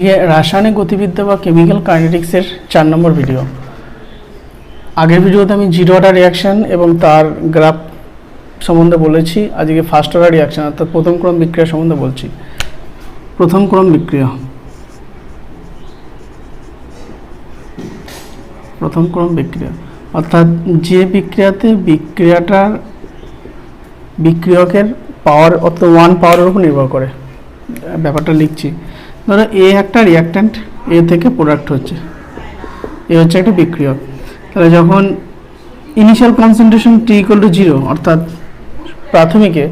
রাসায়নিক গতিবিদ্যা বা কেমিক্যাল কাইনেটিক্সের চার নম্বর ভিডিও আগের ভিডিওতে আমি জিরো অর্ডার রিয়াকশন এবং তার গ্রাফ সম্বন্ধে বলেছি, আজকে ফার্স্ট অর্ডার রিয়াকশন অর্থাৎ প্রথম ক্রম বিক্রিয়া সম্বন্ধে বলছি। প্রথম ক্রম বিক্রিয়া। প্রথম ক্রম বিক্রিয়া। অর্থাৎ যে বিক্রিয়াতে বিক্রিয়াটার বিক্রিয়কের পাওয়ার অর্থাৎ ওয়ান পাওয়ারের উপর নির্ভর করে। ব্যাপারটা লিখছি। ধরো এ একটা রিয়াক্ট্যান্ট এ থেকে প্রোডাক্ট হচ্ছে। এ হচ্ছে একটা বিক্রিয়ক। তাহলে যখন initial concentration t equal to zero অর্থাৎ প্রাথমিকে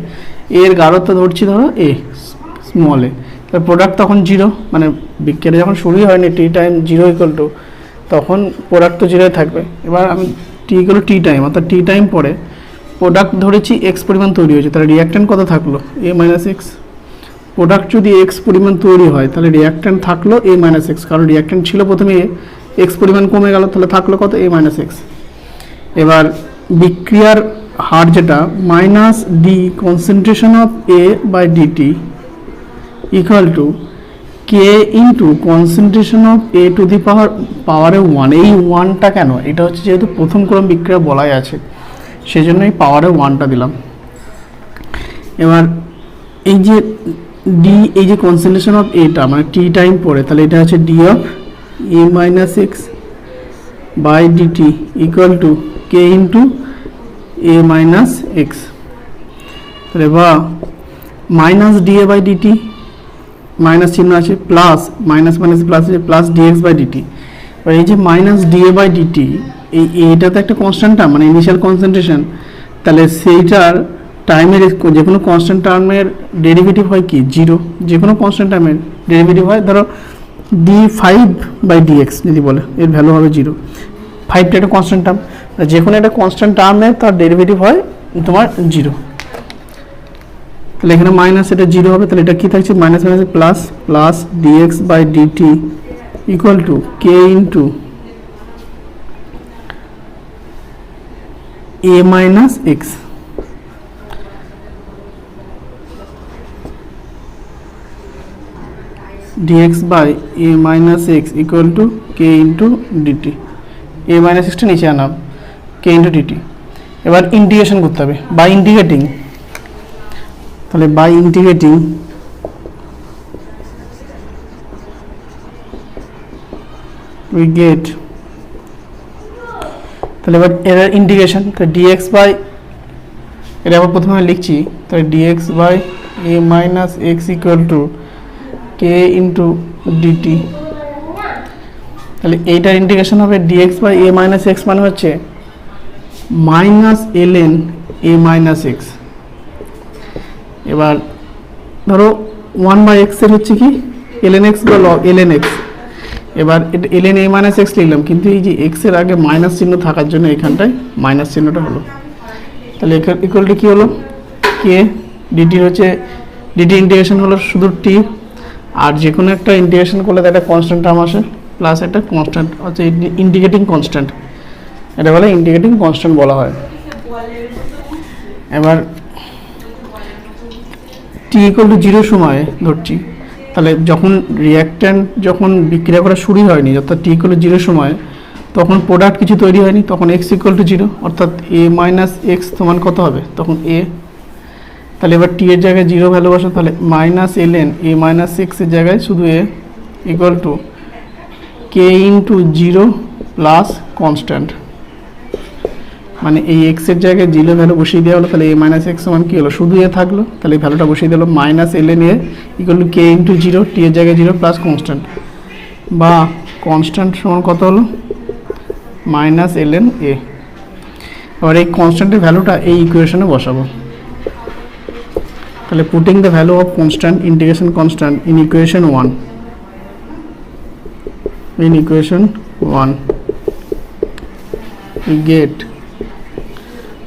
এর গাঢ়ত্ব ধরছি ধরো এ স্মল তাহলে প্রোডাক্ট তখন জিরো মানে বিক্রিয়াটা যখন শুরুই হয়নি t time zero equal to তখন প্রোডাক্ট তো জিরোই থাকবে। এবার আমি টি ইকুয়াল টি টাইম অর্থাৎ টি টাইম পরে প্রোডাক্ট ধরেছি এক্স পরিমাণ তৈরি হয়েছে, তাহলে রিয়াক্ট্যান্ট কত থাকল? এ মাইনাস এক্স প্রোডাক্ট যদি এক্স পরিমাণ তৈরি হয়, তাহলে রিয়াক্ট্যান্ট থাকল এ মাইনাস এক্স কারণ রিয়াক্ট্যান্ট ছিল প্রথমে এক্স পরিমাণ কমে গেল, তাহলে থাকল কত? এ মাইনাস এক্স এবার বিক্রিয়ার হার যেটা minus d concentration of a by dt equal to k into concentration of a to the power পাওয়ারে ওয়ান এই ওয়ানটা কেন? এটা হচ্ছে যেহেতু প্রথম ক্রম বিক্রিয়া বলাই আছে সেই জন্য এই পাওয়ারে ওয়ানটা দিলাম। এবার এই যে ডি এই যে কনসেন্ট্রেশন অফ এটা মানে টি টাইম পরে তাহলে এটা হচ্ছে d of a minus x by dt equal to k into a minus x তাহলে বা minus da by dt minus চিহ্ন আছে প্লাস মাইনাস মাইনাস প্লাস আছে প্লাস ডিএক্স বাই ডিটি এবার এই যে মাইনাস ডিএ বাই ডিটি এই এটা তো একটা কনস্ট্যান্ট টার্ম মানে ইনিশিয়াল কনসেন্ট্রেশন তাহলে সেইটার টাইমের যে কোনো কনস্ট্যান্ট টার্মের ডেরিভেটিভ হয় কি? জিরো যে কোনো কনস্ট্যান্ট টার্মের ডেরিভেটিভ হয়, ধরো ডি ফাইভ বাই ডিএক্স যদি বলে, এর ভ্যালু হবে জিরো ফাইভটা একটা কনস্ট্যান্ট টার্ম যে কোনো একটা কনস্ট্যান্ট টার্মের তার ডেরিভেটিভ হয় তোমার জিরো তাহলে এখানে মাইনাস এটা জিরো হবে, তাহলে এটা কী থাকছে? Minus minus plus plus dx by dt equal to k into a minus x dx by a minus x equal to k into dt a minus এক্সটা নিচে আনাম k into dt এবার ইন্টিগ্রেশন করতে হবে বাই ইন্টিগ্রেটিং তাহলে by integrating we get, তাহলে এবার এর ইন্টিগ্রেশন তো dx বাই এটা আবার প্রথমে লিখছি, তাহলে dx by a minus x equal to k into dt তাহলে এইটার ইন্টিগ্রেশন হবে dx by a minus x মানে হচ্ছে minus l n a minus x এবার ধরো ওয়ান বাই এক্সের হচ্ছে কি? এল এন এক্স বা লগ এল এন এক্স এবার এটা l n a minus x লিখলাম, কিন্তু এই যে এক্সের আগে মাইনাস চিহ্ন থাকার জন্য এখানটায় মাইনাস চিহ্নটা হলো। তাহলে ইকুয়াল টু কী হলো? কে ডিটির হচ্ছে ডিটি ইন্টিগ্রেশন হলো শুধু টি আর যে কোনো একটা ইন্টিগ্রেশন করলে একটা কনস্ট্যান্ট টার্ম আসে প্লাস একটা কনস্ট্যান্ট হচ্ছে ইন্ডিকেটিং কনস্ট্যান্ট এটা বলে ইন্ডিকেটিং কনস্ট্যান্ট বলা হয়। এবার টি ইকুয়াল টু জিরো সময়ে ধরছি, তাহলে যখন রিয়াক্ট্যান্ট যখন বিক্রিয়া করা শুরু হয়নি, অর্থাৎ টি ইকুয়াল টু জিরো সময়, তখন প্রোডাক্ট কিছু তৈরি হয়নি, তখন এক্স ইকুয়াল টু জিরো অর্থাৎ এ মাইনাস এক্স সমান কত হবে? তখন এ তাহলে এবার টি এর জায়গায় জিরো ভ্যালু বসো তাহলে minus l n a minus সিক্সের জায়গায় শুধু a equal to k into zero plus constant মানে এই এক্সের জায়গায় জিরো ভ্যালু বসিয়ে দেওয়া হলো, তাহলে এ মাইনাস এক্স সমান কী হলো? শুধু এ থাকল, তাহলে এই ভ্যালুটা বসিয়ে দিলো minus l n a equal to k into zero t এর জায়গায় জিরো প্লাস কনস্ট্যান্ট বা কনস্ট্যান্ট সমান কত হলো? মাইনাস এল এন এ এবার এই কনস্ট্যান্টের ভ্যালুটা এই ইকুয়েশনে বসাবো। তাহলে putting the value of constant integration constant in equation one in equation one we get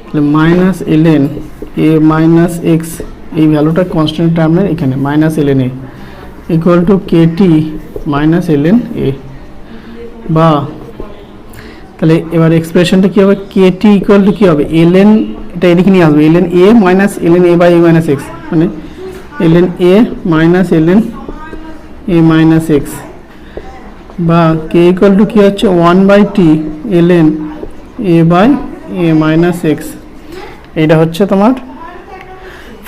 তাহলে minus ln a minus x এই ভ্যালুটা কনস্ট্যান্ট টার্মের এখানে minus ln a equal to k t minus ln a বা তাহলে এবার এক্সপ্রেশনটা কী হবে? কে t equal to কী হবে? এলএন এটা এদিকে নিয়ে আসবে ln a minus ln a by a minus x মানে ln a minus ln a minus x বা কে ইকুয়াল টু কী হচ্ছে? One by t l n a by a minus x এইটা হচ্ছে তোমার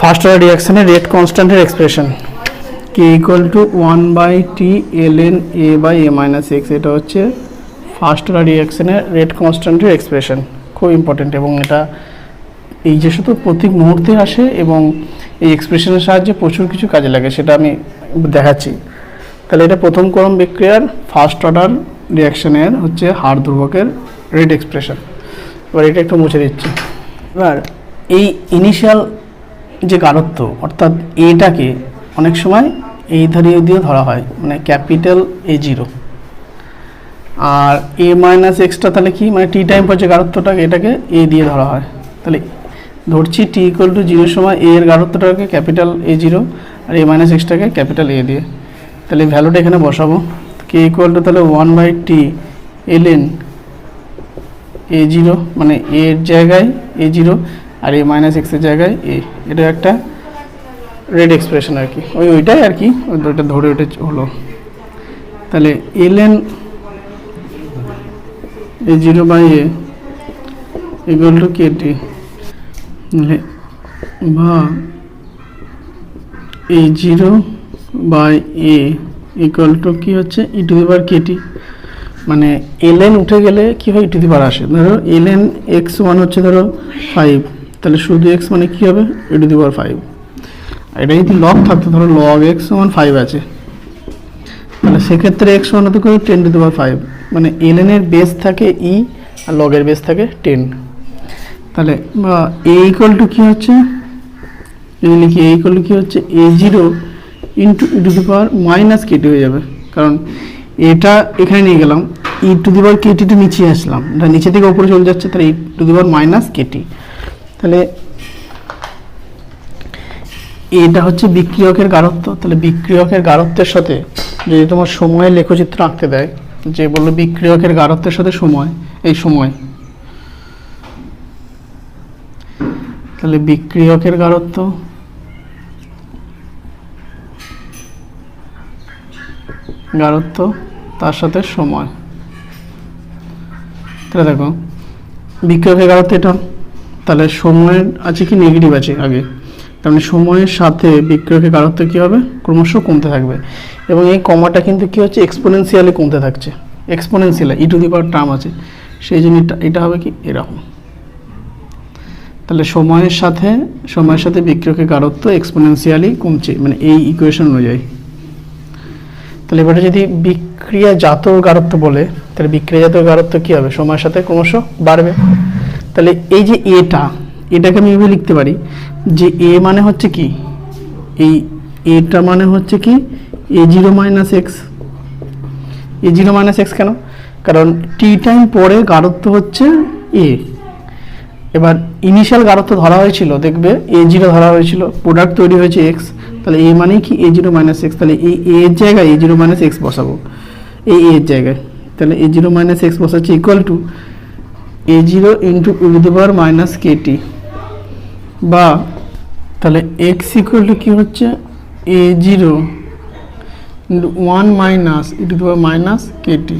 ফার্স্ট অর্ডার রিয়াকশানের rate কনস্ট্যান্টের expression k equal to one by t l n a by a minus x এটা হচ্ছে first order রিয়াকশানের rate কনস্ট্যান্টের এক্সপ্রেশন খুব important এবং এটা এই যে শুধু প্রতি মুহূর্তে আসে এবং এই এক্সপ্রেশনের সাহায্যে প্রচুর কিছু কাজে লাগে, সেটা আমি দেখাচ্ছি। তাহলে এটা প্রথম ক্রম বিক্রিয়ার ফার্স্ট অর্ডার রিয়াকশনের হচ্ছে হাড় ধ্রুবকের রেড এক্সপ্রেশন এবার এটা একটু মুছে দিচ্ছি। এবার এই ইনিশিয়াল যে গাঢ়ত্ব, অর্থাৎ এটাকে অনেক সময় এই ধারিয়ে দিয়ে ধরা হয় মানে ক্যাপিটাল এ জিরো আর এ মাইনাস এক্সটা তাহলে কি? মানে টি টাইম পর যে গাঢ়ত্বটাকে এটাকে এ দিয়ে ধরা হয়। তাহলে ধরছি টি ইকুয়াল টু জিরোর সময় এ এর গাঢ়ত্বটাকে ক্যাপিটাল এ জিরো আর এ মাইনাস এক্সটাকে ক্যাপিটাল এ দিয়ে। তাহলে ভ্যালুটা এখানে বসাবো। কে ইকুয়াল টু তাহলে one by t l n a zero মানে এর জায়গায় এ জিরো আর এ মাইনাস এক্সের জায়গায় এ এটা একটা রেড এক্সপ্রেশন আর কি। ওই ওইটাই আর কি। ওইটা ধরে ওটা হলো। তাহলে l n a zero by a equal to k t বা a zero by a equal to কী হচ্ছে? E to the power k t মানে এল এন উঠে গেলে কী হয়? ই টু দি পাওয়ার আসে। ধরো এল এন এক্স ওয়ান হচ্ছে ধরো ফাইভ তাহলে শুধু এক্স মানে কী হবে? ই টু দি পাওয়ার ফাইভ এটা যদি লগ থাকতো ধরো লগ এক্স ওয়ান ফাইভ আছে। তাহলে সেক্ষেত্রে এক্স ওয়ান হতে করে টেন টু দি ফাইভ মানে এল এনের বেস থাকে ই আর লগের বেস থাকে টেন তাহলে এ ইকুয়াল টু কী হচ্ছে? যদি লিখি এ ইকুয়াল টু কী হচ্ছে? A zero into e to the power minus kt হয়ে যাবে। কারণ এটা এখানে নিয়ে গেলাম ই টু দি পাওয়ার কেটিটা নিচে আসলাম। এটা নিচে থেকে ওপরে চলে যাচ্ছে, তাহলে e to the power minus kt তাহলে এটা হচ্ছে বিক্রিয়কের গাঢ়ত্ব তাহলে বিক্রিয়কের গাঢ়ত্বের সাথে যদি তোমার সময়ের লেখচিত্র আঁকতে দেয়, যে বলল বিক্রিয়কের গাঢ়ত্বের সাথে সময়, এই সময় তাহলে বিক্রিয়কের গাঢ়ত্ব গাঢ়ত্ব তার সাথে সময়। তাহলে দেখো বিক্রিয়কের গাঢ়ত্ব এটা। তাহলে সময়ের, আছে কি নেগেটিভ আছে আগে? তার মানে সময়ের সাথে বিক্রিয়কের গাঢ়ত্ব কী হবে? ক্রমশ কমতে থাকবে। এবং এই কমাটা কিন্তু কী হচ্ছে? এক্সপোনেন্সিয়ালি কমতে থাকছে। Exponential e to the power term আছে। সেই জন্য এটা হবে কি? এরকম। তাহলে সময়ের সাথে সময়ের সাথে বিক্রিয়কের গাঢ়ত্ব এক্সপোনেন্সিয়ালি কমছে মানে এই ইকুয়েশন অনুযায়ী। তাহলে এবারে যদি বিক্রিয়াজাত গাঢ়ত্ব বলে, তাহলে বিক্রিয়াজাত গাঢ়ত্ব কী হবে? সময়ের সাথে ক্রমশ বাড়বে। তাহলে এই যে এটা এটাকে আমি এভাবে লিখতে পারি যে এ মানে হচ্ছে কি? এই এটা মানে হচ্ছে কি? A zero minus x a zero minus x কেন? কারণ টি টাইম পরে গাঢ়ত্ব হচ্ছে এ এবার ইনিশিয়াল গাঢ়ত্ব ধরা হয়েছিল, দেখবে এ জিরো ধরা হয়েছিল প্রোডাক্ট তৈরি হয়েছে এক্স তাহলে এ মানে কি? এ জিরো মাইনাস এক্স তাহলে এই এ এর জায়গায় এ জিরো মাইনাস এক্স বসাবো। এই এর জায়গায়, তাহলে এ জিরো মাইনাস এক্স বসাচ্ছে equal to a zero into to power minus kt বা তাহলে এক্স ইকুয়াল টু কী হচ্ছে? A zero into one minus e to power minus kt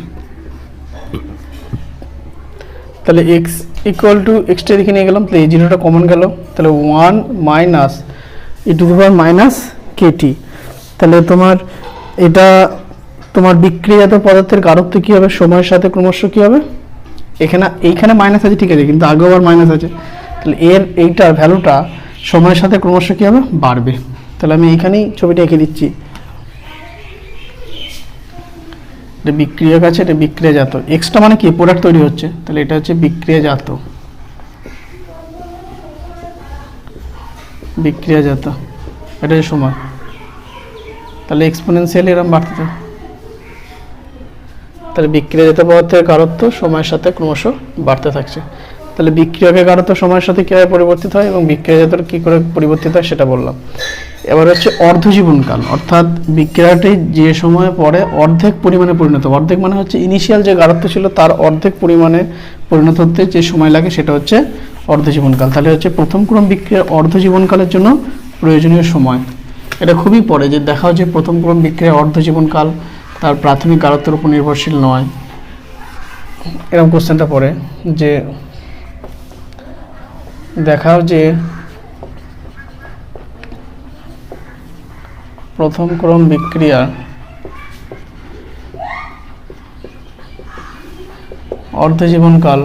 তাহলে এক্স ইকুয়াল টু এক্সটা এদিকে নিয়ে গেলাম, তাহলে এই জিরোটা কমন গেল। তাহলে one minus e to the power minus kt তাহলে তোমার এটা, তোমার বিক্রিয়াত পদার্থের গাঢ়ত্ব কী হবে? সময়ের সাথে ক্রমশ কী হবে? এখানে, এইখানে মাইনাস আছে, ঠিক আছে, কিন্তু আগেও আবার মাইনাস আছে। তাহলে এর এইটার ভ্যালুটা সময়ের সাথে ক্রমশ কী হবে? বাড়বে। তাহলে আমি এইখানেই ছবিটা এঁকে দিচ্ছি। এটা বিক্রিয়ক আছে, এটা বিক্রিয়াজাত। এক্সট্রা মানে কি? প্রোডাক্ট তৈরি হচ্ছে। তাহলে এটা হচ্ছে বিক্রিয়াজাত। বিক্রিয়াজাত। এটা সময় তাহলে এক্সপোনেনশিয়ালি এরকম বাড়তে থাকে। তাহলে বিক্রিয়াজাত পদার্থের গাঢ়ত্ব সময়ের সাথে ক্রমশ বাড়তে থাকছে। তাহলে বিক্রিয়কের গাঢ়ত্ব সময়ের সাথে কীভাবে পরিবর্তিত হয় এবং বিক্রিয়াজাতর কী করে পরিবর্তিত হয় সেটা বললাম। এবার হচ্ছে অর্ধজীবনকাল, অর্থাৎ বিক্রিয়াটি যে সময় পরে অর্ধেক পরিমাণে পরিণত অর্ধেক মানে হচ্ছে ইনিশিয়াল যে গাঢ়ত্ব ছিল, তার অর্ধেক পরিমাণে পরিণত হতে যে সময় লাগে সেটা হচ্ছে অর্ধজীবনকাল। তাহলে হচ্ছে প্রথম ক্রম বিক্রিয়ার অর্ধজীবনকালের জন্য প্রয়োজনীয় সময়। এটা খুবই পরে যে দেখাও যে প্রথম ক্রম বিক্রিয়ার অর্ধজীবনকাল তার প্রাথমিক গারত্বের উপর নির্ভরশীল নয়। এরকম কোশ্চেনটা পড়ে যে দেখাও যে প্রথম ক্রম বিক্রিয়া। অর্ধজীবনকাল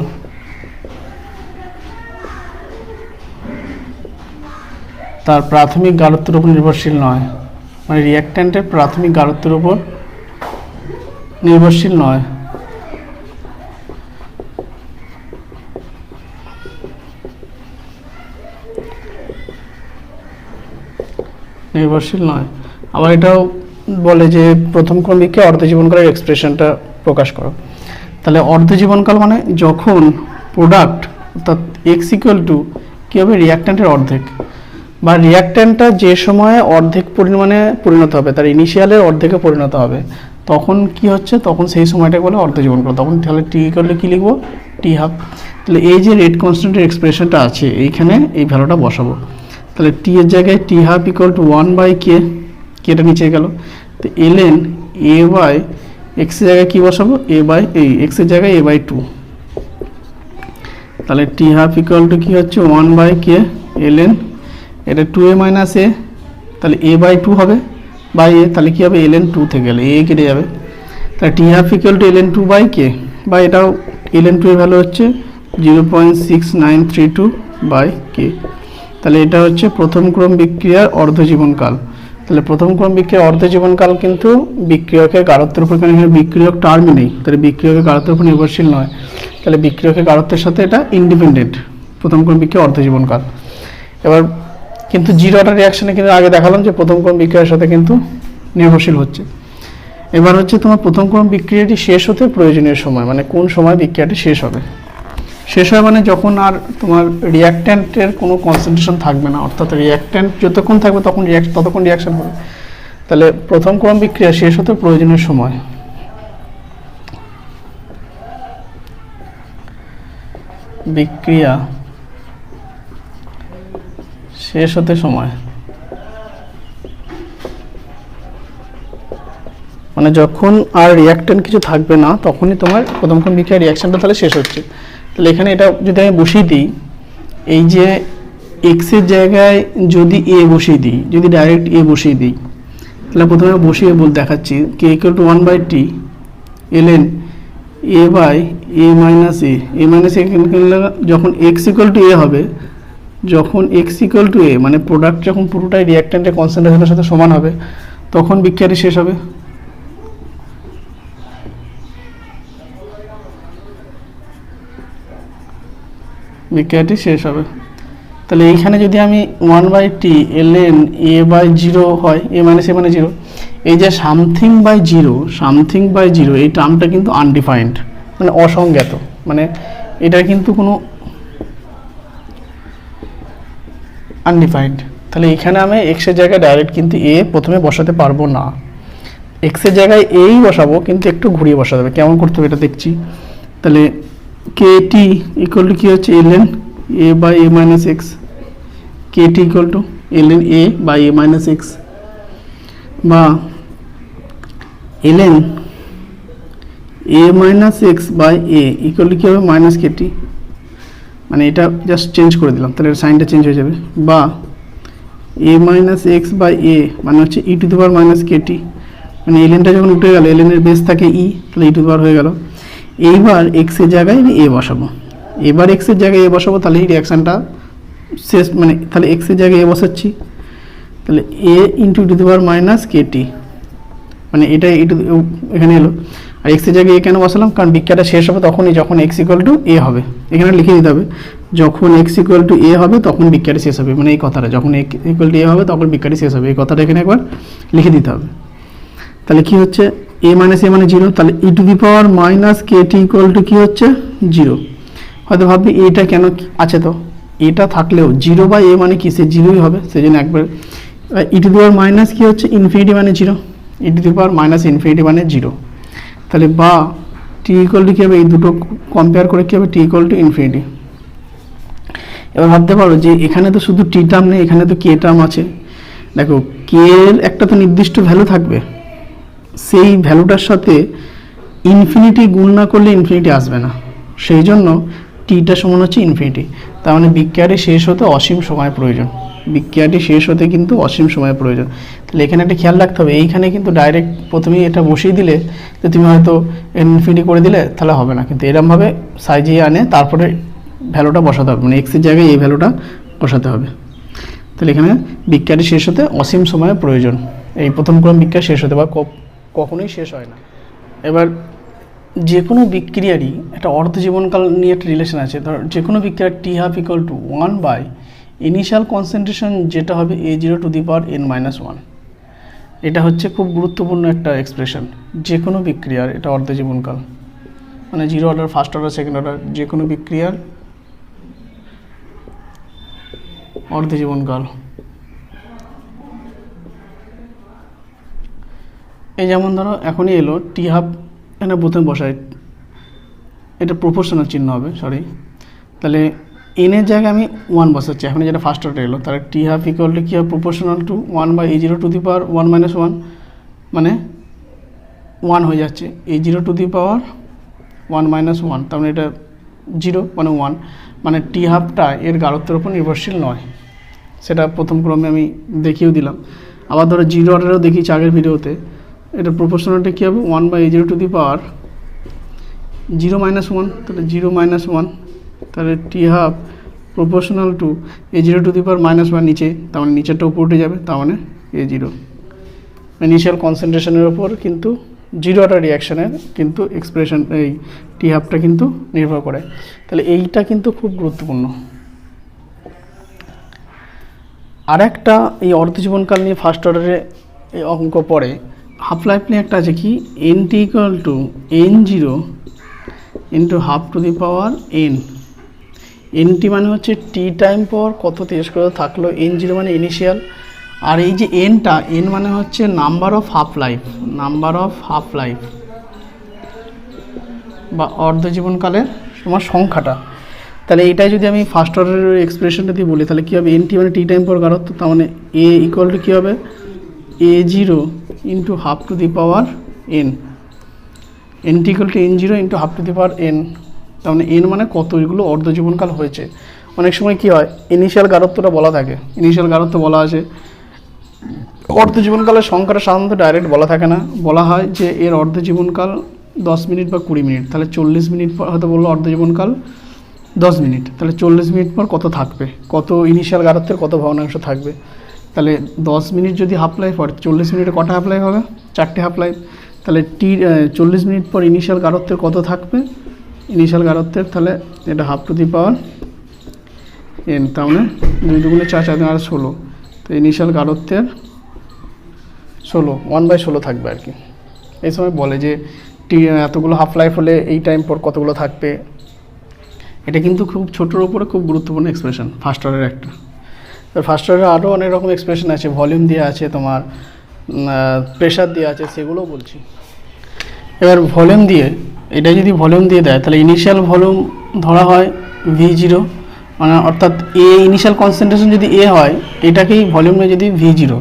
তার প্রাথমিক গাঢ়ত্বের উপর নির্ভরশীল নয়। মানে রিয়াক্ট্যান্টের প্রাথমিক গাঢ়ত্বের উপর নির্ভরশীল নয়। নির্ভরশীল নয়। আবার এটাও বলে যে প্রথম ক্রমিককে অর্ধজীবনকালের এক্সপ্রেশনটা প্রকাশ করো। তাহলে অর্ধজীবনকাল মানে যখন প্রোডাক্ট অর্থাৎ এক্স ইকুয়াল টু কী হবে? রিয়াক্ট্যান্টের অর্ধেক। বা রিয়াক্ট্যান্টটা যে সময়ে অর্ধেক পরিমাণে পরিণত হবে, তার ইনিশিয়ালের অর্ধেকে পরিণত হবে, তখন কি হচ্ছে? তখন সেই সময়টাকে বলে অর্ধজীবনকাল তখন তাহলে টি করলে কী লিখব? টি হাফ তাহলে এই যে রেট কনস্ট্যান্টের এক্সপ্রেশনটা আছে, এইখানে এই ভ্যালুটা বসাবো। তাহলে টি এর জায়গায় t half equal to one by k কেটা নিচে গেল? তো এলএন এ বাই এক্সের জায়গায় কী বসাবো? এ বাই এই এক্সের জায়গায় এ বাই টু তাহলে টি হাফ ইকুয়াল টু কী হচ্ছে? ওয়ান বাই কে এলএন এটা টু এ মাইনাস এ তাহলে এ বাই টু হবে। বাই এ তাহলে কী হবে? এলএন টু থেকে গেলে এ কেটে যাবে। তাহলে t half equal to ln two by k বা এটাও এলএন টু এর ভ্যালু হচ্ছে zero point six nine three two by k তাহলে এটা হচ্ছে প্রথম ক্রম বিক্রিয়ার অর্ধজীবনকাল তাহলে প্রথম ক্রম বিক্রিয়ার অর্ধজীবনকাল কিন্তু বিক্রিয়কের গাঢ়ত্বের উপর এখানে বিক্রিয়ক টার্মই নেই? তাহলে বিক্রিয়কের গাঢ়ত্বের উপর নির্ভরশীল নয়। তাহলে বিক্রিয়কের গাঢ়ত্বের সাথে এটা ইন্ডিপেন্ডেন্ট প্রথম ক্রম বিক্রিয়া অর্ধজীবনকাল এবার কিন্তু জিরো অর্ডার রিয়াকশনে কিন্তু আগে দেখালাম যে প্রথম ক্রম বিক্রিয়ার সাথে কিন্তু নির্ভরশীল হচ্ছে। এবার হচ্ছে তোমার প্রথম ক্রম বিক্রিয়াটি শেষ হতে প্রয়োজনীয় সময় মানে কোন সময় বিক্রিয়াটি শেষ হবে? শেষ হয় মানে যখন আর তোমার রিয়াক্ট্যান্টের কোনো কনসেন্ট্রেশন থাকবে না, অর্থাৎ রিয়াক্ট্যান্ট যতক্ষণ থাকবে তখন রিয়াক্ট ততক্ষণ রিয়াকশন হবে। তাহলে প্রথম ক্রম বিক্রিয়া শেষ হতে প্রয়োজনীয় সময়। বিক্রিয়া শেষ হতে সময়। মানে যখন আর রিয়াক্ট্যান্ট কিছু থাকবে না, তখনই তোমার প্রথম ক্রম বিক্রিয়া রিয়াকশনটা তাহলে শেষ হচ্ছে। তাহলে এখানে এটা যদি আমি বসিয়ে দিই, এই যে এক্সের জায়গায় যদি এ বসিয়ে দিই, যদি ডাইরেক্ট এ বসিয়ে দিই, তাহলে প্রথমে বসিয়ে বল দেখাচ্ছি k equal to one by t ln a by a minus a a minus a যখন এক্স ইকুয়াল টু এ হবে, যখন এক্স ইকুয়াল টু এ মানে প্রোডাক্ট যখন পুরোটাই রিয়াক্ট্যান্টের কনসেন্ট্রেশনের সাথে সমান হবে, তখন বিক্রিয়াটি শেষ হবে। বিক্রিয়াটি শেষ হবে। তাহলে এইখানে যদি আমি one by t l n a by zero হয় এ মাইনাস এ মানে জিরো এই যে something by zero something by zero এই টার্মটা কিন্তু আনডিফাইন্ড মানে অসংজ্ঞাত মানে এটা কিন্তু কোনো আনডিফাইন্ড তাহলে এখানে আমি এক্সের জায়গায় ডাইরেক্ট কিন্তু এ প্রথমে বসাতে পারব না। এক্সের জায়গায় এই বসাবো, কিন্তু একটু ঘুরিয়ে বসাতে হবে। কেমন করতে হবে এটা দেখছি। তাহলে কে টি ইকুয়াল টু কী হচ্ছে? L n a by a minus x k t equal to l n a by a minus x বা l n a minus x by a equal to কী হবে? মাইনাস কে টি মানে এটা just change করে দিলাম, তাহলে সাইনটা change হয়ে যাবে। বা a minus x by a মানে হচ্ছে e to the power minus k t মানে এলেনটা যখন উঠে গেল এলেনের বেস থাকে ই তাহলে ই টু দি পাওয়ার হয়ে গেল। এইবার এক্সের জায়গায় আমি এ বসাবো। এবার এক্সের জায়গায় এ বসাবো, তাহলে এই রিয়াকশানটা শেষ মানে তাহলে এক্সের জায়গায় এ বসাচ্ছি। তাহলে a into to the power minus k t মানে এটা একটু এখানে এলো। আর এক্সের জায়গায় এ কেন বসালাম? কারণ বিক্রিয়াটা শেষ হবে তখনই, যখন এক্স ইকুয়াল টু এ হবে। এখানে লিখে দিতে হবে, যখন এক্স ইকুয়াল টু এ হবে, তখন বিক্রিয়াটা শেষ হবে। মানে এই কথাটা, যখন এক্স ইকুয়াল টু এ হবে, তখন বিক্রিয়াটা শেষ হবে। এই কথাটা এখানে একবার লিখে দিতে হবে। তাহলে কি হচ্ছে? এ মাইনাস এ মানে জিরো তাহলে e to the power minus k t equal to কী হচ্ছে? জিরো হয়তো ভাববি এটা কেন আছে তো, এটা থাকলেও জিরো বা এ মানে কি? সে জিরোই হবে সেই জন্য একবার ই টু দি পাওয়ার মাইনাস কী হচ্ছে? ইনফিনিটি মানে zero e to the power minus infinity মানে জিরো তাহলে বা টি ইকুয়াল টু কী হবে? এই দুটো কম্পেয়ার করে কী হবে? টি ইকুয়াল টু ইনফিনিটি এবার ভাবতে পারো যে এখানে তো শুধু টি টার্ম নেই, এখানে তো কে টার্ম আছে। দেখো কে এর একটা তো নির্দিষ্ট ভ্যালু থাকবে। সেই ভ্যালুটার সাথে ইনফিনিটি গুণ না করলে ইনফিনিটি আসবে না। সেই জন্য টিটা সমান হচ্ছে ইনফিনিটি। তার মানে বিক্রিয়াটি শেষ হতে অসীম সময় প্রয়োজন। বিক্রিয়াটি শেষ হতে কিন্তু অসীম সময় প্রয়োজন। তাহলে এখানে একটা খেয়াল রাখতে হবে। এইখানে কিন্তু ডাইরেক্ট প্রথমেই এটা বসিয়ে দিলে যে তুমি হয়তো ইনফিনিটি করে দিলে, তাহলে হবে না। কিন্তু এরমভাবে সাইজিয়ে আনে, তারপরে ভ্যালুটা বসাতে হবে। মানে এক্সের জায়গায় এই ভ্যালুটা বসাতে হবে। তাহলে এখানে বিক্রিয়াটি শেষ হতে অসীম সময়ের প্রয়োজন। এই প্রথম ক্রম বিক্রিয়া শেষ হতে বা কখনোই শেষ হয় না। এবার যে কোনো বিক্রিয়ারই একটা অর্ধ জীবনকাল নিয়ে একটা রিলেশন আছে। ধর, যে কোনো বিক্রিয়ার t half equal to one by initial concentration যেটা হবে a zero to the power n minus one এটা হচ্ছে খুব গুরুত্বপূর্ণ একটা এক্সপ্রেশন যে কোনো বিক্রিয়ার এটা অর্ধ জীবনকাল। মানে zero order first order second order যে কোনো বিক্রিয়ার অর্ধ জীবনকাল। এই যেমন ধরো, এখনই এলো টি হাফ এখানে প্রথমে বসাই এটা প্রপোর্শনাল চিহ্ন হবে সরি তাহলে এনের জায়গায় আমি ওয়ান বসাচ্ছি এখন যেটা ফার্স্ট অর্ডার এলো। তাহলে টি হাফ ইকুয়াল টু কী হবে? Proportional to one by a zero to the power one minus one মানে ওয়ান হয়ে যাচ্ছে। A zero to the power one minus one তার মানে এটা জিরো মানে ওয়ান মানে টি হাফটা এর গাঢ়ত্বের উপর নির্ভরশীল নয়। সেটা প্রথম ক্রমে আমি দেখিয়েও দিলাম। আবার ধরো জিরো অর্ডারেও দেখিয়েছি আগের ভিডিওতে এটা প্রপোর্শনালটা কী হবে? One by zero to the power zero minus one তাহলে জিরো মাইনাস ওয়ান তাহলে T half proportional to A zero to the power minus one নিচে, তার মানে নিচেরটা উপর উঠে যাবে, তার মানে এ জিরো ইনিশিয়াল কনসেন্ট্রেশনের ওপর কিন্তু জিরো অর্ডার রিয়াকশানের কিন্তু এক্সপ্রেশন এই টি হাফটা কিন্তু নির্ভর করে। তাহলে এইটা কিন্তু খুব গুরুত্বপূর্ণ। আর একটা এই অর্ধজীবনকাল নিয়ে ফার্স্ট অর্ডারে এই অঙ্ক পড়ে হাফ লাইফ নিয়ে একটা আছে কি? N T equal to N zero into half to the power N N T মানে হচ্ছে টি টাইম পর কত তেজস্ক্রিয় থাকল এন জিরো মানে ইনিশিয়াল আর এই যে এনটা এন মানে হচ্ছে number of half life number of half life বা অর্ধ জীবনকালের তোমার সংখ্যাটা। তাহলে এইটাই যদি আমি ফার্স্ট অর্ডারের এক্সপ্রেশনটা দিয়ে বলি, তাহলে কী হবে? এন টি মানে টি টাইম পর গারত্ব তার মানে এ ইকুয়াল টু কী হবে? A zero into half to the power N N T equal to N zero into half to the power N তার মানে এন মানে কত? এগুলো অর্ধ জীবনকাল হয়েছে। অনেক সময় কী হয় ইনিশিয়াল গারত্বটা বলা থাকে। ইনিশিয়াল গারত্ব বলা আছে। অর্ধ জীবনকালের সংখ্যাটা সাধারণত ডাইরেক্ট বলা থাকে না। বলা হয় যে এর অর্ধ জীবনকাল দশ মিনিট বা কুড়ি মিনিট। তাহলে চল্লিশ মিনিট পর হয়তো বলল অর্ধ জীবনকাল দশ মিনিট। তাহলে চল্লিশ মিনিট পর কত থাকবে? কত ইনিশিয়াল গারত্বের কত ভগ্নাংশ থাকবে? তাহলে দশ মিনিট যদি হাফ লাইফ হয়, চল্লিশ মিনিটে কটা হাফ লাইফ হবে? চারটে হাফ লাইফ তাহলে টি চল্লিশ মিনিট পর ইনিশিয়াল গারত্বের কত থাকবে? ইনিশিয়াল গারত্বের তাহলে এটা half to the power N তার মানে দুই দুগুণে চার চার আর ষোলো। তো ইনিশিয়াল গারত্বের ষোলো ওয়ান বাই ষোলো থাকবে আর কি। এই সময় বলে যে টি এতগুলো হাফ লাইফ হলে এই টাইম পর কতগুলো থাকবে? এটা কিন্তু খুব ছোটোর উপরে খুব গুরুত্বপূর্ণ এক্সপ্রেশন ফার্স্ট অর্ডারের একটা। ফার্স্ট অর্ডারে আরও অনেক রকম এক্সপ্রেশন আছে ভলিউম দিয়ে আছে তোমার প্রেশার দিয়ে আছে, সেগুলোও বলছি। এবার ভলিউম দিয়ে, এটা যদি ভলিউম দিয়ে দেয়, তাহলে ইনিশিয়াল ভলিউম ধরা হয় ভি জিরো মানে অর্থাৎ এ ইনিশিয়াল কনসেন্ট্রেশন যদি এ হয়, এটাকেই ভলিউমে যদি ভি জিরো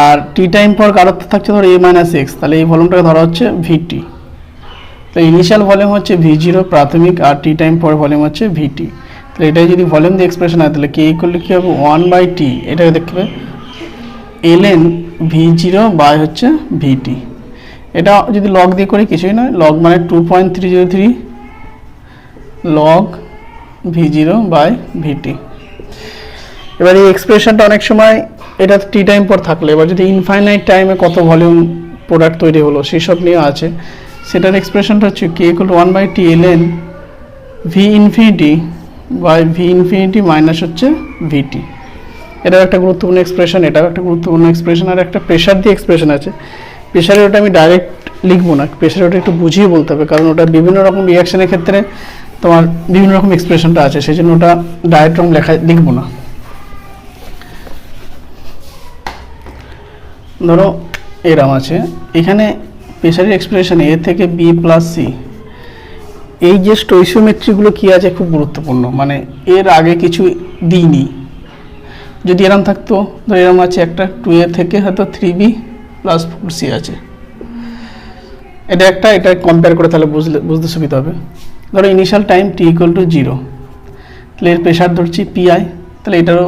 আর টি টাইম পর গারত্ব থাকছে ধরো এ মাইনাস এক্স তাহলে এই ভলিউমটাকে ধরা হচ্ছে ভিটি তো ইনিশিয়াল ভলিউম হচ্ছে ভি জিরো প্রাথমিক, আর টি টাইম পর ভলিউম হচ্ছে ভিটি তাহলে এটাই যদি ভলিউম দিয়ে এক্সপ্রেশন হয়, তাহলে কে করলে কী হবে? ওয়ান বাই টি এটাকে দেখবে L N V zero by হচ্ছে ভিটি এটা যদি লগ দিয়ে করি, কিছুই নয়। লগ মানে two point three zero three log V zero by VT এবার এই এক্সপ্রেশনটা অনেক সময় এটা টি টাইম পর থাকলে, এবার যদি ইনফাইনাইট টাইমে কত ভলিউম প্রোডাক্ট তৈরি হলো, সেসব নিয়ে আছে, সেটার এক্সপ্রেশনটা হচ্ছে K equal one by T L N V infinity by V infinity minus হচ্ছে ভিটি এটাও একটা গুরুত্বপূর্ণ এক্সপ্রেশন এটাও একটা গুরুত্বপূর্ণ এক্সপ্রেশন আর একটা প্রেশার দিয়ে এক্সপ্রেশন আছে। প্রেশারে ওটা আমি ডাইরেক্ট লিখব না প্রেশারে ওটা একটু বুঝিয়ে বলতে হবে, কারণ ওটা বিভিন্ন রকম রিয়াকশনের ক্ষেত্রে তোমার বিভিন্ন রকম এক্সপ্রেশনটা আছে, সেই জন্য ওটা ডাইরেক্ট রকম লেখা, লিখব না। ধরো এরম আছে, এখানে প্রেশারের এক্সপ্রেশন এ থেকে বি প্লাস সি এই যে স্টোইসিওমেট্রিগুলো কী আছে খুব গুরুত্বপূর্ণ। মানে এর আগে কিছু দিইনি। যদি এরম থাকতো ধর এরম আছে একটা টু এ থেকে হয়তো three B plus four C আছে। এটা একটা, এটা কম্পেয়ার করে তাহলে বুঝলে, বুঝতে সুবিধা হবে। ধরো initial time T equal to zero তাহলে এর প্রেশার ধরছি পিআই তাহলে এটারও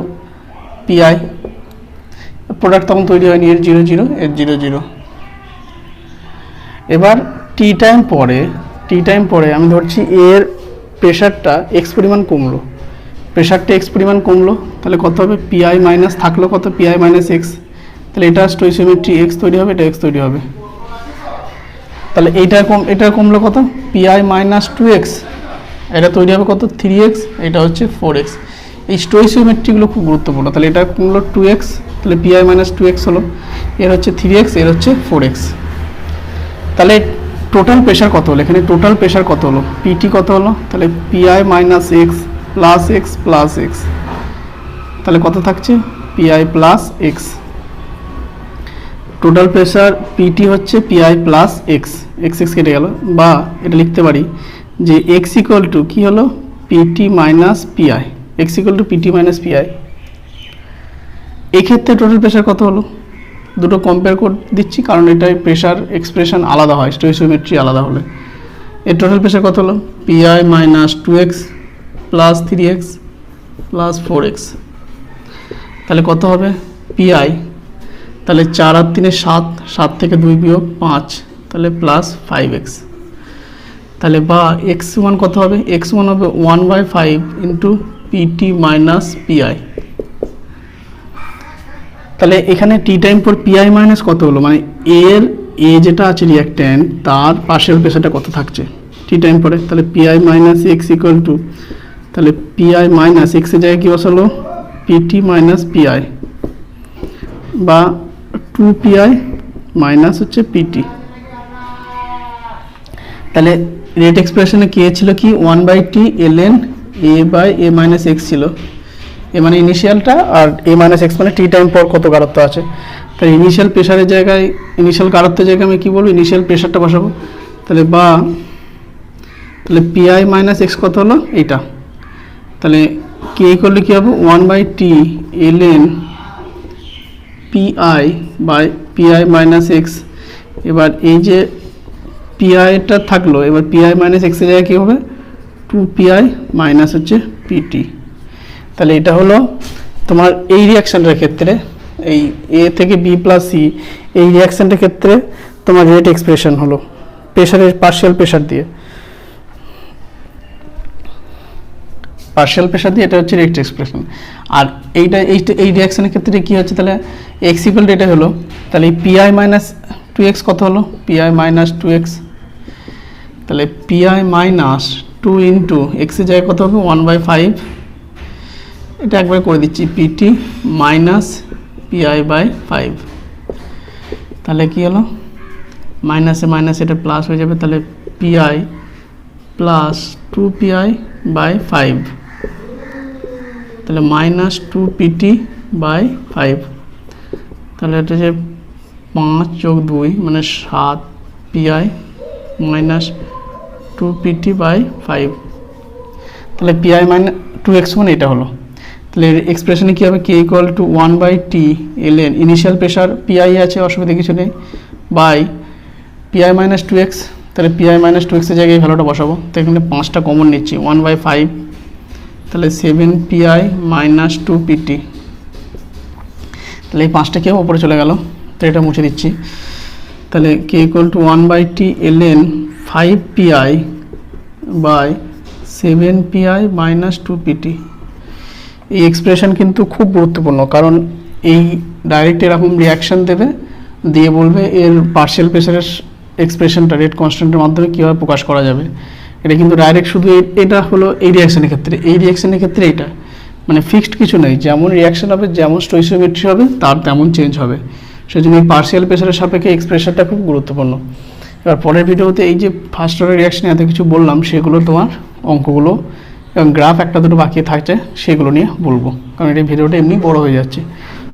পিআই প্রোডাক্ট তখন তৈরি হয়নি, এর জিরো জিরো এর জিরো জিরো এবার টি টাইম পরে টি টাইম পরে আমি ধরছি এর প্রেশারটা এক্স পরিমাণ কমলো। প্রেশারটা এক্স পরিমাণ কমলো, তাহলে কত হবে? পিআই মাইনাস থাকল কত? পিআই মাইনাস এক্স তাহলে এটা স্টোইসিওমেট্রি এক্স তৈরি হবে, এটা এক্স তৈরি হবে। তাহলে এইটা কম, এটা কমলো কত? পিআই মাইনাস টু এক্স এটা তৈরি হবে কত? থ্রি এক্স এটা হচ্ছে ফোর এক্স এই স্টোইসিওমেট্রিগুলো খুব গুরুত্বপূর্ণ। তাহলে এটা কমলো টু এক্স তাহলে পিআই মাইনাস টু এক্স হলো। এর হচ্ছে থ্রি এক্সের হচ্ছে ফোর এক্স তাহলে টোটাল প্রেশার কত হলো? এখানে টোটাল প্রেশার কত হলো? পিটি কত হলো? তাহলে PI minus X plus X plus X তাহলে কত থাকছে? PI plus X total pressure PT হচ্ছে PI plus X X X কেটে গেল। বা এটা লিখতে পারি যে এক্স ইকুয়াল টু কী হলো? PT minus PI X equal to PT minus PI এক্ষেত্রে টোটাল প্রেশার কত হলো? দুটো কম্পেয়ার করে দিচ্ছি, কারণ এটাই প্রেশার এক্সপ্রেশন আলাদা হয় স্টোইসিওমেট্রি আলাদা হলে। এর টোটাল প্রেশার কত হলো? PI minus two X plus three X plus four X তাহলে কত হবে? পিআই তাহলে চার আর তিনে সাত সাত থেকে দুই বিয়োগ পাঁচ, তাহলে প্লাস ফাইভ এক্স তাহলে বা এক্স ওয়ান কত হবে? এক্স ওয়ান হবে one by five into PT minus PI তাহলে এখানে টি টাইম পর পিআই মাইনাস কত হলো? মানে এর এ যেটা আছে রিয়াক্ট্যান্ট তার পাশের প্রেশারটা কত থাকছে? টি টাইম পরে। তাহলে PI minus X equal to তাহলে পিআই মাইনাস এক্সের জায়গায় কী বসালো? পিটি মাইনাস পিআই বা টু পিআই মাইনাস হচ্ছে পিটি তাহলে রেট এক্সপ্রেশনে কে ছিল কি? One by T L N A by A minus X ছিল। এ মানে ইনিশিয়ালটা আর এ মাইনাস এক্স মানে টি টাইম পর কত গারত্ব আছে। তাহলে ইনিশিয়াল প্রেশারের জায়গায় ইনিশিয়াল গারত্বের জায়গায় আমি কী বলব? ইনিশিয়াল প্রেশারটা বসাবো। তাহলে বা, তাহলে পিআই মাইনাস এক্স কত হলো? এইটা। তাহলে কে করলে কী হবে? One by T L N PI by PI minus X এবার এই যে পিআইটা থাকল, এবার পিআই মাইনাস এক্সের জায়গায় কী হবে? টু পিআই মাইনাস হচ্ছে পিটি তাহলে এটা হলো তোমার এই রিয়াকশানটার ক্ষেত্রে, এই এ থেকে বি প্লাস সি এই রিয়াকশানটার ক্ষেত্রে তোমার রেট এক্সপ্রেশন হলো প্রেশারের পার্শিয়াল প্রেশার দিয়ে। পার্শিয়াল প্রেশার দিয়ে এটা হচ্ছে রেট এক্সপ্রেশন আর এইটা এইটা এই রিয়াকশানের ক্ষেত্রে কী হচ্ছে তাহলে? এক্স ইকুয়াল এটা হলো, তাহলে পিআই মাইনাস টু এক্স কত হলো? পিআই মাইনাস টু এক্স তাহলে পিআই মাইনাস টু ইন্টু এক্সের জায়গায় কত হবে? ওয়ান বাই ফাইভ এটা একবার করে দিচ্ছি PT minus PI by five তাহলে কী হলো? মাইনাসে মাইনাস এটা প্লাস হয়ে যাবে, তাহলে PI plus two PI by five তাহলে minus two PT by five তাহলে এটা যে পাঁচ যোগ দুই মানে সাত PI minus two PT by five তাহলে পিআই মাইনাস টু এক্স মানে এটা হলো। তাহলে এক্সপ্রেশনে কী হবে? K equal to one by T L N initial pressure PI আছে, অসুবিধা কিছু নেই। By PI minus two X তাহলে পিআই মাইনাস টু এক্সের জায়গায় ভ্যালুটা বসাবো। তো এখানে পাঁচটা কমন নিচ্ছি ওয়ান বাই ফাইভ তাহলে seven PI minus two PT তাহলে এই পাঁচটা কেউ ওপরে চলে গেল। তো এটা মুছে দিচ্ছি। তাহলে K equal to one by T L N five PI by seven PI minus two PT এই এক্সপ্রেশন কিন্তু খুব গুরুত্বপূর্ণ। কারণ এই ডাইরেক্ট এরকম রিয়াকশান দেবে, দিয়ে বলবে এর পার্শিয়াল প্রেশারের এক্সপ্রেশনটা রেট কনস্ট্যান্টের মাধ্যমে কীভাবে প্রকাশ করা যাবে। এটা কিন্তু ডাইরেক্ট শুধু এটা হলো এই রিয়াকশনের ক্ষেত্রে। এই রিয়াকশনের ক্ষেত্রে এটা। মানে ফিক্সড কিছু নেই। যেমন রিয়াকশন হবে, যেমন স্টোইসিওমেট্রি হবে, তার তেমন চেঞ্জ হবে। সেজন্য এই পার্শিয়াল প্রেশারের সাপেক্ষে এক্সপ্রেশনটা খুব গুরুত্বপূর্ণ। এবার পরের ভিডিওতে এই যে ফার্স্ট অর্ডার রিয়াকশনে এত কিছু বললাম, সেগুলো তোমার অঙ্কগুলো এবং গ্রাফ একটা দুটো বাকি থাকছে, সেগুলো নিয়ে বলব। কারণ এই ভিডিওটা এমনি বড় হয়ে যাচ্ছে।